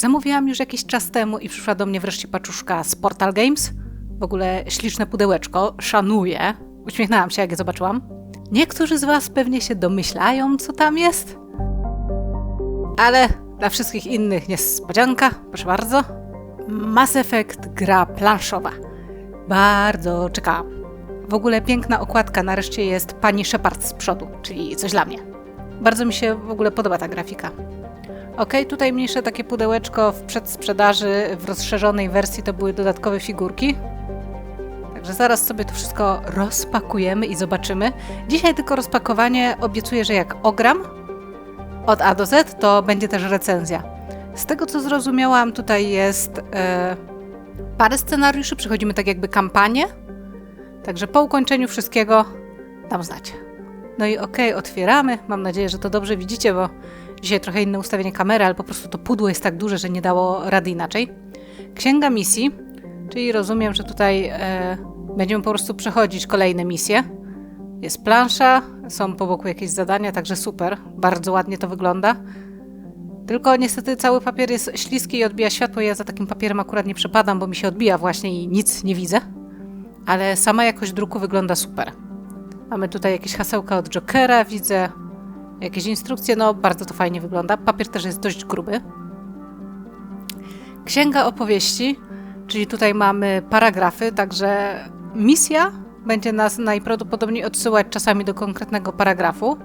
Zamówiłam już jakiś czas temu i przyszła do mnie wreszcie paczuszka z Portal Games. W ogóle śliczne pudełeczko, szanuję. Uśmiechnęłam się, jak je zobaczyłam. Niektórzy z Was pewnie się domyślają, co tam jest. Ale dla wszystkich innych niespodzianka, proszę bardzo. Mass Effect gra planszowa. Bardzo czekałam. W ogóle piękna okładka, nareszcie jest pani Shepard z przodu, czyli coś dla mnie. Bardzo mi się w ogóle podoba ta grafika. Ok, tutaj mniejsze takie pudełeczko w przedsprzedaży w rozszerzonej wersji to były dodatkowe figurki. Także zaraz sobie to wszystko rozpakujemy i zobaczymy. Dzisiaj tylko rozpakowanie obiecuję, że jak ogram od A do Z, to będzie też recenzja. Z tego co zrozumiałam, tutaj jest e, parę scenariuszy, przechodzimy tak jakby kampanię. Także po ukończeniu wszystkiego dam znać. No i okej, okay, otwieramy. Mam nadzieję, że to dobrze widzicie, bo dzisiaj trochę inne ustawienie kamery, ale po prostu to pudło jest tak duże, że nie dało rady inaczej. Księga misji, czyli rozumiem, że tutaj e, będziemy po prostu przechodzić kolejne misje. Jest plansza, są po boku jakieś zadania, także super. Bardzo ładnie to wygląda. Tylko niestety cały papier jest śliski i odbija światło. Ja za takim papierem akurat nie przepadam, bo mi się odbija właśnie i nic nie widzę. Ale sama jakość druku wygląda super. Mamy tutaj jakieś hasełka od Jokera, widzę jakieś instrukcje, no bardzo to fajnie wygląda. Papier też jest dość gruby. Księga opowieści, czyli tutaj mamy paragrafy, także misja będzie nas najprawdopodobniej odsyłać czasami do konkretnego paragrafu.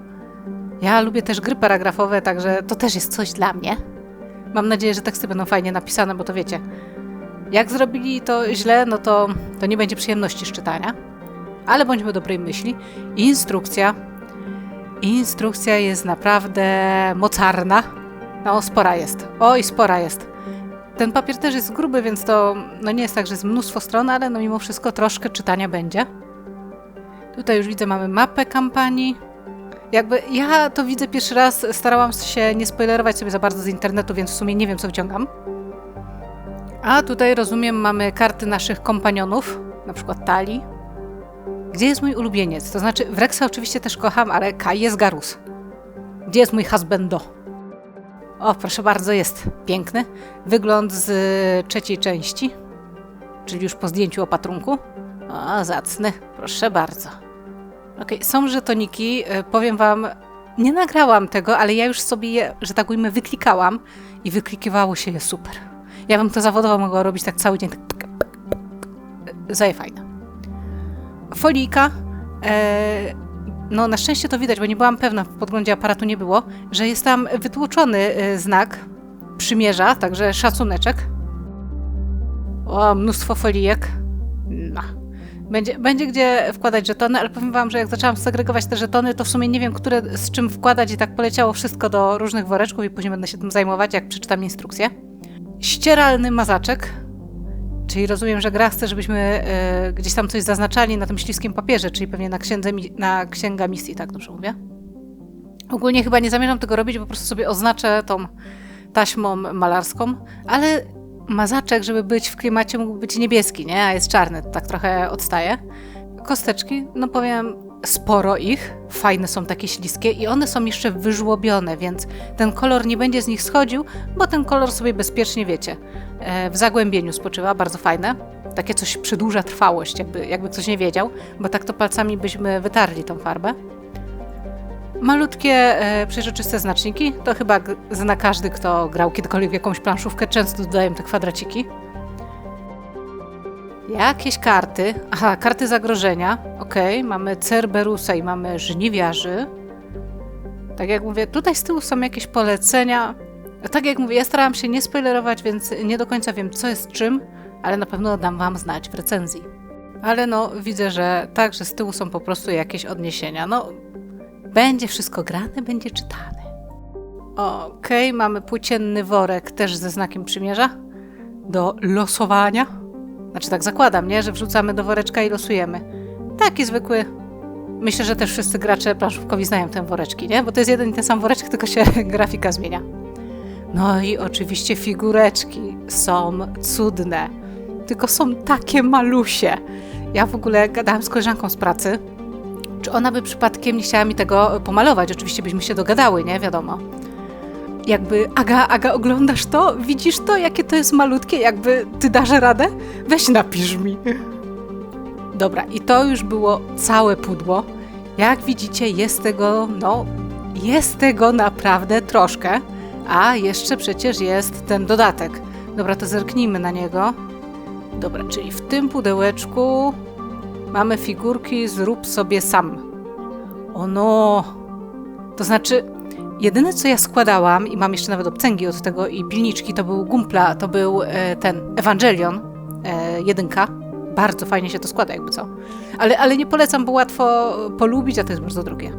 Ja lubię też gry paragrafowe, także to też jest coś dla mnie. Mam nadzieję, że teksty będą fajnie napisane, bo to wiecie, jak zrobili to źle, no to, to nie będzie przyjemności z czytania. Ale bądźmy dobrej myśli. Instrukcja. Instrukcja jest naprawdę mocarna. No, spora jest. Oj, spora jest. Ten papier też jest gruby, więc to no nie jest tak, że jest mnóstwo stron, ale no mimo wszystko troszkę czytania będzie. Tutaj już widzę, mamy mapę kampanii. Jakby ja to widzę pierwszy raz, starałam się nie spoilerować sobie za bardzo z internetu, więc w sumie nie wiem, co wciągam. A tutaj rozumiem, mamy karty naszych kompanionów, na przykład Tali. Gdzie jest mój ulubieniec? To znaczy, Wrexa oczywiście też kocham, ale Kai jest Garus. Gdzie jest mój husbando? O, proszę bardzo, jest piękny. Wygląd z trzeciej części, czyli już po zdjęciu opatrunku. O, zacny, proszę bardzo. Ok, są żetoniki, e, powiem wam, nie nagrałam tego, ale ja już sobie je, że tak ujmę, wyklikałam i wyklikiwało się je super. Ja bym to zawodowo mogła robić tak cały dzień. Tak, Zaje fajne. Folika. E, no na szczęście to widać, bo nie byłam pewna, w podglądzie aparatu nie było, że jest tam wytłoczony e, znak przymierza, także szacuneczek. O, mnóstwo folijek. No. Będzie, będzie gdzie wkładać żetony, ale powiem wam, że jak zaczęłam segregować te żetony, to w sumie nie wiem, które z czym wkładać i tak poleciało wszystko do różnych woreczków i później będę się tym zajmować, jak przeczytam instrukcję ścieralny mazaczek, czyli rozumiem, że gra chce, żebyśmy y, gdzieś tam coś zaznaczali na tym śliskim papierze, czyli pewnie na, księdze, na księga misji, tak dobrze mówię? Ogólnie chyba nie zamierzam tego robić, po prostu sobie oznaczę tą taśmą malarską, ale mazaczek, żeby być w klimacie, mógł być niebieski, nie? A jest czarny, tak trochę odstaje. Kosteczki, no powiem, sporo ich, fajne są takie śliskie i one są jeszcze wyżłobione, więc ten kolor nie będzie z nich schodził, bo ten kolor sobie bezpiecznie, wiecie, e, w zagłębieniu spoczywa, bardzo fajne. Takie coś przedłuża trwałość, jakby, jakby ktoś nie wiedział, bo tak to palcami byśmy wytarli tą farbę. Malutkie, e, przeźroczyste znaczniki, to chyba zna każdy, kto grał kiedykolwiek jakąś planszówkę, często dodają te kwadraciki. Jakieś karty. Aha, karty zagrożenia. Ok, mamy Cerberusa i mamy żniwiarzy. Tak jak mówię, tutaj z tyłu są jakieś polecenia. Tak jak mówię, ja starałam się nie spoilerować, więc nie do końca wiem, co jest czym, ale na pewno dam Wam znać w recenzji. Ale no, widzę, że tak, że z tyłu są po prostu jakieś odniesienia. No, będzie wszystko grane, będzie czytane. Okej, okay, mamy płócienny worek też ze znakiem przymierza do losowania. Znaczy tak zakładam, nie? Że wrzucamy do woreczka i losujemy. Taki zwykły. Myślę, że też wszyscy gracze planszówkowi znają te woreczki, nie? Bo to jest jeden i ten sam woreczek, tylko się grafika zmienia. No i oczywiście figureczki są cudne. Tylko są takie malusie. Ja w ogóle gadałam z koleżanką z pracy, czy ona by przypadkiem nie chciała mi tego pomalować. Oczywiście byśmy się dogadały, nie? Wiadomo. Jakby, Aga, Aga, oglądasz to? Widzisz to? Jakie to jest malutkie? Jakby ty dasz radę? Weź napisz mi. Dobra, i to już było całe pudło. Jak widzicie, jest tego, no, jest tego naprawdę troszkę. A jeszcze przecież jest ten dodatek. Dobra, to zerknijmy na niego. Dobra, czyli w tym pudełeczku mamy figurki zrób sobie sam. O no! To znaczy, jedyne co ja składałam, i mam jeszcze nawet obcęgi od tego i pilniczki, to był Gumpla, to był e, ten Evangelion, e, jedynka. Bardzo fajnie się to składa, jakby co. Ale, ale nie polecam, bo łatwo polubić, a to jest bardzo drogie.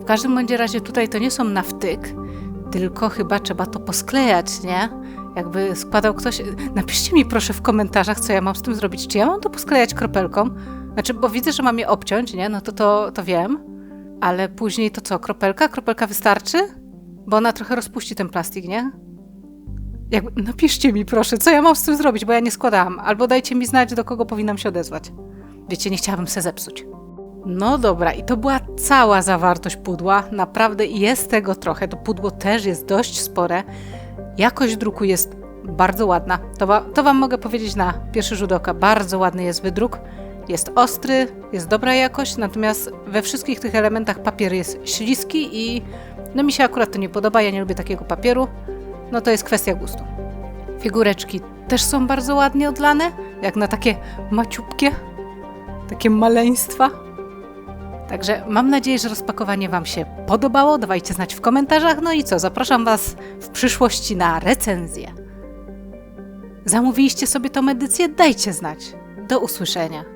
W każdym bądź razie tutaj to nie są na wtyk, tylko chyba trzeba to posklejać, nie? Jakby składał ktoś. Napiszcie mi proszę w komentarzach, co ja mam z tym zrobić. Czy ja mam to posklejać kropelką? Znaczy, bo widzę, że mam je obciąć, nie? No to to, to wiem. Ale później to co? Kropelka? Kropelka wystarczy? Bo ona trochę rozpuści ten plastik, nie? Napiszcie mi proszę, co ja mam z tym zrobić, bo ja nie składałam. Albo dajcie mi znać, do kogo powinnam się odezwać. Wiecie, nie chciałabym se zepsuć. No dobra, i to była cała zawartość pudła. Naprawdę jest tego trochę. To pudło też jest dość spore. Jakość druku jest bardzo ładna. To, to Wam mogę powiedzieć na pierwszy rzut oka. Bardzo ładny jest wydruk. Jest ostry, jest dobra jakość, natomiast we wszystkich tych elementach papier jest śliski i no mi się akurat to nie podoba. Ja nie lubię takiego papieru. No to jest kwestia gustu. Figureczki też są bardzo ładnie odlane, jak na takie maciupkie, takie maleństwa. Także mam nadzieję, że rozpakowanie Wam się podobało. Dawajcie znać w komentarzach. No i co, zapraszam Was w przyszłości na recenzję. Zamówiliście sobie tą edycję? Dajcie znać. Do usłyszenia.